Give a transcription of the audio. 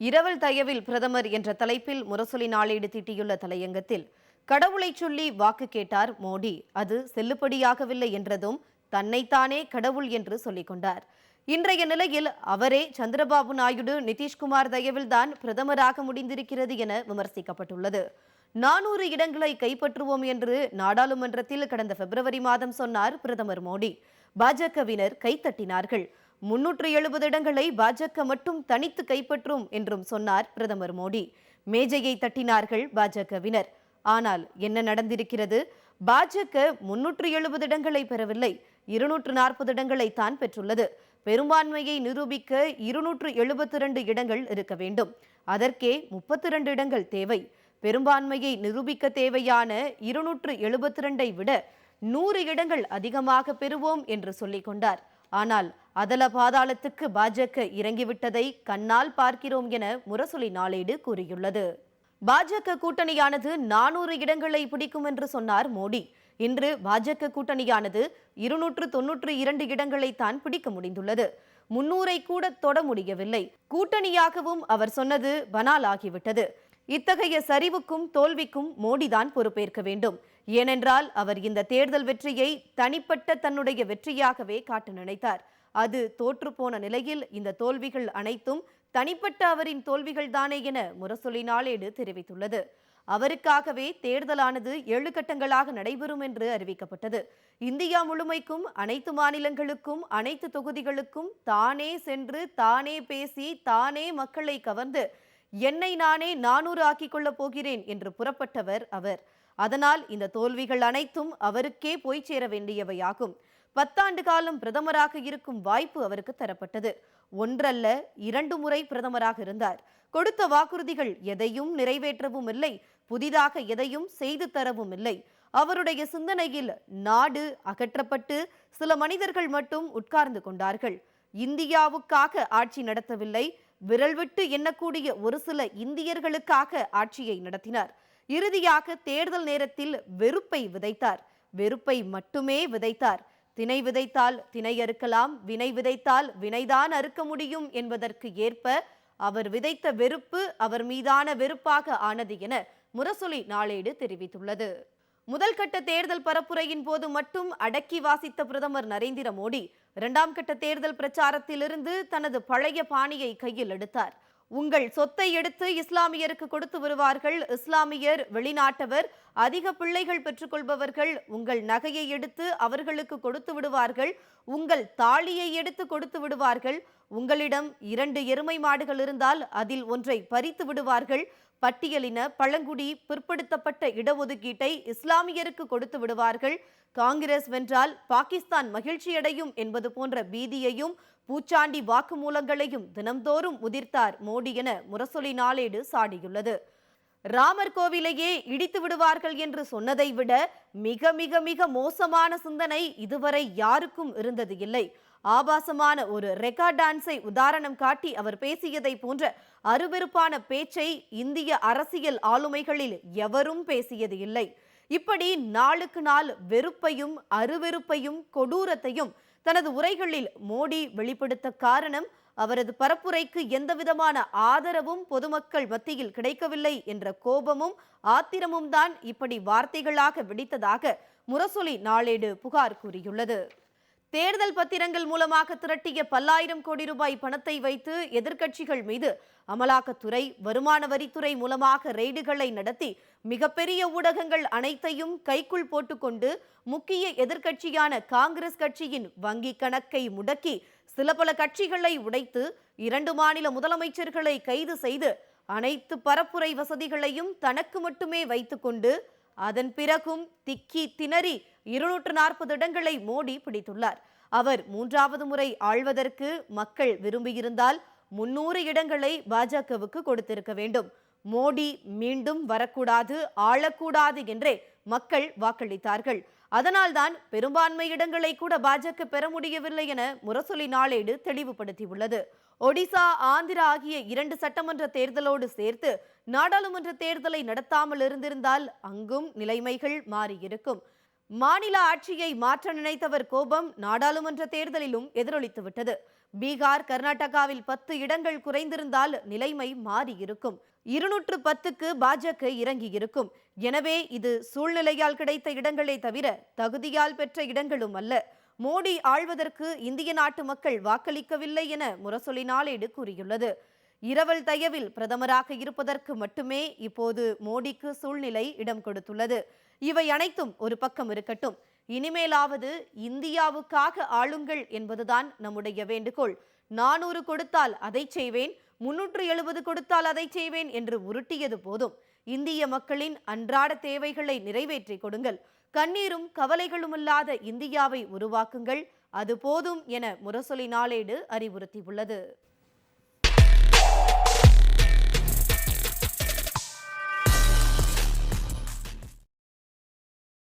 இரவல் தயவில் பிரதமர் என்ற தலைப்பில் முரசொலி நாளேடு தீட்டியுள்ள தலையங்கத்தில் கடவுளைச் சொல்லி வாக்கு கேட்டார் மோடி. அது செல்லுபடியாகவில்லை என்றதும் தன்னைத்தானே கடவுள் என்று சொல்லிக் கொண்டார். இன்றைய நிலையில் அவரே சந்திரபாபு நாயுடு நிதிஷ்குமார் தயவில்தான் பிரதமராக முடிந்திருக்கிறது என விமர்சிக்கப்பட்டுள்ளது. நானூறு இடங்களை கைப்பற்றுவோம் என்று நாடாளுமன்றத்தில் கடந்த பிப்ரவரி மாதம் சொன்னார் பிரதமர் மோடி. பாஜகவினர் கைத்தட்டினார்கள். முன்னூற்று எழுபது இடங்களை பாஜக மட்டும் தனித்து கைப்பற்றும் என்றும் சொன்னார் பிரதமர் மோடி. மேஜையை தட்டினார்கள் பாஜகவினர். ஆனால் என்ன நடந்திருக்கிறது? பாஜக முன்னூற்று எழுபது இடங்களை பெறவில்லை. இருநூற்று நாற்பது இடங்களை தான் பெற்றுள்ளது. பெரும்பான்மையை நிரூபிக்க இருநூற்று எழுபத்தி இரண்டு இடங்கள் இருக்க வேண்டும். அதற்கே முப்பத்தி இரண்டு இடங்கள் தேவை. பெரும்பான்மையை நிரூபிக்க தேவையான இருநூற்று எழுபத்தி இரண்டை விட நூறு இடங்கள் அதிகமாக பெறுவோம் என்று சொல்லிக் கொண்டார். ஆனால் அதல பாதாளத்துக்கு பாஜக இறங்கிவிட்டதை கண்ணால் பார்க்கிறோம் என முரசொலி நாளேடு கூறியுள்ளது. பாஜக கூட்டணியானது நானூறு இடங்களை பிடிக்கும் என்று சொன்னார் மோடி. இன்று பாஜக கூட்டணியானது இருநூற்று தொன்னூற்று இரண்டு இடங்களை தான் பிடிக்க முடிந்துள்ளது. முன்னூரை கூட தொட முடியவில்லை. கூட்டணியாகவும் அவர் சொன்னது பனால் ஆகிவிட்டது இத்தகைய சரிவுக்கும் தோல்விக்கும் மோடிதான் பொறுப்பேற்க வேண்டும். ஏனென்றால் அவர் இந்த தேர்தல் வெற்றியை தனிப்பட்ட தன்னுடைய வெற்றியாகவே காட்ட நினைத்தார். அது தோற்றுப்போன நிலையில் இந்த தோல்விகள் அனைத்தும் தனிப்பட்ட அவரின் தோல்விகள் தானே என முரசொலி நாளேடு தெரிவித்துள்ளது. அவருக்காகவே தேர்தலானது ஏழு கட்டங்களாக நடைபெறும் என்று அறிவிக்கப்பட்டது. இந்தியா முழுமைக்கும் அனைத்து மாநிலங்களுக்கும் அனைத்து தொகுதிகளுக்கும் தானே சென்று தானே பேசி தானே மக்களை கவர்ந்து என்னை நானே நானூறு ஆக்கிக் கொள்ளப் போகிறேன் என்று புறப்பட்டவர் அவர். அதனால் இந்த தோல்விகள் அனைத்தும் அவருக்கே போய் சேர வேண்டியவையாகும். பத்தாண்டு காலம் பிரதமராக இருக்கும் வாய்ப்பு அவருக்கு தரப்பட்டது. ஒன்றல்ல இரண்டு முறை பிரதமராக இருந்தார். கொடுத்த வாக்குறுதிகள் எதையும் நிறைவேற்றவும் இல்லை. புதிதாக எதையும் செய்து தரவும் இல்லை. அவருடைய சிந்தனையில் நாடு அகற்றப்பட்டு சில மனிதர்கள் மட்டும் உட்கார்ந்து கொண்டார்கள். இந்தியாவுக்காக ஆட்சி நடத்தவில்லை. விரல் விட்டு எண்ணக்கூடிய ஒரு சில இந்தியர்களுக்காக ஆட்சியை நடத்தினார். இறுதியாக தேர்தல் நேரத்தில் வெறுப்பை விதைத்தார். வெறுப்பை மட்டுமே விதைத்தார். தினை விதைத்தால் தினை அறுக்கலாம் வினை விதைத்தால் வினைதான் அறுக்க முடியும் என்பதற்கு ஏற்ப அவர் விதைத்த வெறுப்பு அவர் மீதான வெறுப்பாக ஆனது என முரசொலி நாளேடு தெரிவித்துள்ளது. முதல் கட்ட தேர்தல் பரப்புரையின் போது மட்டும் அடக்கி வாசித்த பிரதமர் நரேந்திர மோடி இரண்டாம் கட்ட தேர்தல் பிரச்சாரத்திலிருந்து தனது பழைய பாணியை கையில் எடுத்தார். உங்கள் சொத்தை எடுத்து இஸ்லாமியருக்கு கொடுத்து வருவார்கள் இஸ்லாமியர் வெளிநாட்டவர் அதிக பிள்ளைகள் பெற்றுக்கொள்பவர்கள் உங்கள் நகையை எடுத்து அவர்களுக்கு கொடுத்து விடுவார்கள். உங்கள் தாலியை எடுத்து கொடுத்து விடுவார்கள். உங்களிடம் இரண்டு எருமை மாடுகள் இருந்தால் அதில் ஒன்றை பறித்து விடுவார்கள். பட்டியலின பழங்குடி பிற்படுத்தப்பட்ட இடஒதுக்கீட்டை இஸ்லாமியருக்கு கொடுத்து விடுவார்கள். காங்கிரஸ் வென்றால் பாகிஸ்தான் மகிழ்ச்சியடையும் என்பது போன்ற பீதியையும் பூச்சாண்டி வாக்குமூலங்களையும் தினம்தோறும் உதிர்த்தார் மோடி என முரசொலி நாளேடு சாடியுள்ளது. ராமர் கோவிலையே இடித்து விடுவார்கள் என்று சொன்னதை விட மிக மிக மிக மோசமான சிந்தனை இதுவரை யாருக்கும் இருந்தது இல்லை. ஆபாசமான ஒரு ரெக்கார்ட் டான்ஸை உதாரணம் காட்டி அவர் பேசியதை போன்ற அருவெருப்பான பேச்சை இந்திய அரசியல் ஆளுமைகளில் எவரும் பேசியது இல்லை. இப்படி நாளுக்கு நாள் வெறுப்பையும் அருவெறுப்பையும் கொடூரத்தையும் தனது உரைகளில் மோடி வெளிப்படுத்த காரணம் அவரது பரப்புரைக்கு எந்தவிதமான ஆதரவும் பொதுமக்கள் மத்தியில் கிடைக்கவில்லை என்ற கோபமும் ஆத்திரமும் தான் இப்படி வார்த்தைகளாக வெடித்ததாக முரசொலி நாளேடு புகார் கூறியுள்ளது. தேர்தல் பத்திரங்கள் மூலமாக திரட்டிய பல்லாயிரம் கோடி ரூபாய் பணத்தை வைத்து எதிர்க்கட்சிகள் மீது அமலாக்கத்துறை வருமான வரித்துறை மூலமாக ரெய்டுகளை நடத்தி மிகப்பெரிய ஊடகங்கள் அனைத்தையும் கைக்குள் போட்டுக்கொண்டு முக்கிய எதிர்க்கட்சியான காங்கிரஸ் கட்சியின் வங்கி கணக்கை முடக்கி சில பல கட்சிகளை உடைத்து இரண்டு மாநில முதலமைச்சர்களை கைது செய்து அனைத்து பரப்புரை வசதிகளையும் தனக்கு மட்டுமே வைத்துக்கொண்டு அதன் பிறகும் திக்கி திணறி இருநூற்று நாற்பது இடங்களை மோடி பிடித்துள்ளார். அவர் மூன்றாவது முறை ஆள்வதற்கு மக்கள் விரும்பியிருந்தால் முன்னூறு இடங்களை பாஜகவுக்கு கொடுத்திருக்க வேண்டும். மோடி மீண்டும் வரக்கூடாது ஆளக்கூடாது என்றே மக்கள் வாக்களித்தார்கள். அதனால்தான் பெரும்பான்மை இடங்களை கூட பாஜக பெற முடியவில்லை என முரசொலி நாளேடு தெளிவுபடுத்தியுள்ளது. ஒடிசா ஆந்திரா ஆகிய இரண்டு சட்டமன்ற தேர்தலோடு சேர்த்து நாடாளுமன்ற தேர்தலை நடத்தாமல் இருந்திருந்தால் அங்கும் நிலைமைகள் மாறியிருக்கும். மாநில ஆட்சியை மாற்ற நினைத்தவர் கோபம் நாடாளுமன்ற தேர்தலிலும் எதிரொலித்துவிட்டது. பீகார் கர்நாடகாவில் பத்து இடங்கள் குறைந்திருந்தால் நிலைமை மாறியிருக்கும். இருநூற்று பத்துக்கு பாஜக இறங்கி இருக்கும் எனவே இது சூழ்நிலையால் கிடைத்த இடங்களே தவிர தகுதியால் பெற்ற இடங்களும் அல்ல. மோடி ஆள்வதற்கு இந்திய நாட்டு மக்கள் வாக்களிக்கவில்லை என முரசொலி நாளேடு கூறியுள்ளது. இரவல் தயவில் பிரதமராக இருப்பதற்கு மட்டுமே இப்போது மோடிக்கு சூழ்நிலை இடம் கொடுத்துள்ளது. இவை அனைத்தும் ஒரு பக்கம் இருக்கட்டும். இனிமேலாவது இந்தியாவுக்காக ஆளுங்கள் என்பதுதான் நம்முடைய வேண்டுகோள். நானூறு கொடுத்தால் அதை செய்வேன் முன்னூற்று எழுபது கொடுத்தால் அதை செய்வேன் என்று உருட்டியது போதும். இந்திய மக்களின் அன்றாட தேவைகளை நிறைவேற்றி கொடுங்கள். கண்ணீரும் கவலைகளுமில்லாத இந்தியாவை உருவாக்குங்கள். அது போதும் என முரசொலி நாளேடு அறிவுறுத்தியுள்ளது.